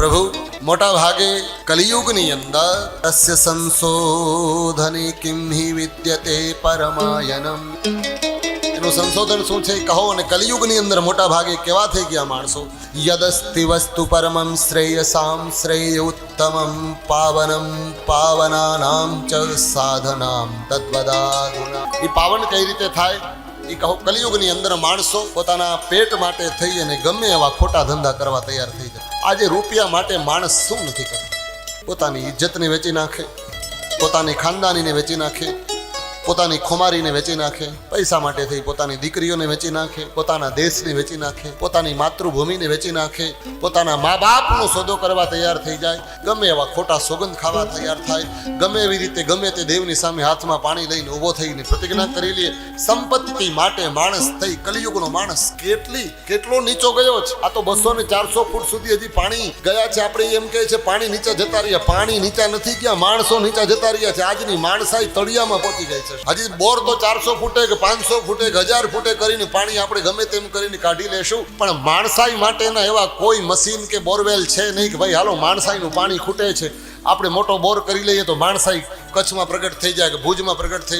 પ્રભુ મોટા ભાગે કલિયુગની અંદર અસ્ય સંશોધને કિમ હિ વિદ્યતે પરમાયનમ એનું સંશોધન શું છે? કહો અને કલિયુગની અંદર મોટા ભાગે કેવા થઈ ગયા માણસો? યદસ્તિ વસ્તુ પરમમ શ્રેયસામ શ્રેય ઉત્તમમ પાવનમ પાવનાનામ ચ સાધનામ તદ્વદાધુના એ પાવન કઈ રીતે થાય? એ કહો, કલિયુગની અંદર માણસો પોતાના પેટ માટે થઈ અને ગમે એવા ખોટા ધંધા કરવા તૈયાર થઈ જાય. આજે રૂપિયા માટે માણસ શું નથી કરતો? પોતાની ઇજ્જતને વેચી નાખે, પોતાની ખાનદાનીને વેચી નાખે પોતાની ખુમારીને વેચી નાખે, પૈસા માટે થઈ પોતાની દીકરીઓને વેચી નાખે, પોતાના દેશને વેચી નાખે, પોતાની માતૃભૂમિને વેચી નાખે, પોતાના મા બાપનો સોદો કરવા તૈયાર થઈ જાય, ગમે એવા ખોટા સોગંદ ખાવા તૈયાર થાય, ગમે એવી રીતે ગમે તે દેવની સામે હાથમાં પાણી લઈને ઊભો થઈને પ્રતિજ્ઞા કરી લે, સંપત્તિ માટે માણસ થઈ, કલિયુગનો માણસ કેટલી, કેટલો નીચો ગયો છે? આ તો બસો ને ચારસો ફૂટ સુધી હજી પાણી ગયા છે આપણે એમ કહે છે, પાણી નીચે જતા રહ્યા, પાણી નીચા નથી ગયા, માણસો નીચા જતા રહ્યા છે, આજની માણસાઈ તળિયામાં પહોંચી ગઈ છે. હજી બોર તો ચારસો ફૂટે કે પાંચસો ફૂટે કે હજાર ફૂટે કરીને પાણી આપણે ગમે તેમ કરીને કાઢી લેશું. પણ માણસાઈ માટેના એવા કોઈ મશીન કે બોરવેલ છે નહીં કે ભાઈ, હાલો, માણસાઈનું પાણી ખૂટે છે. આપણે મોટો બોર કરી લઈએ તો માણસાઈ કચ્છમાં પ્રગટ થઈ જાય કે ભુજમાં પ્રગટ થઈ જાય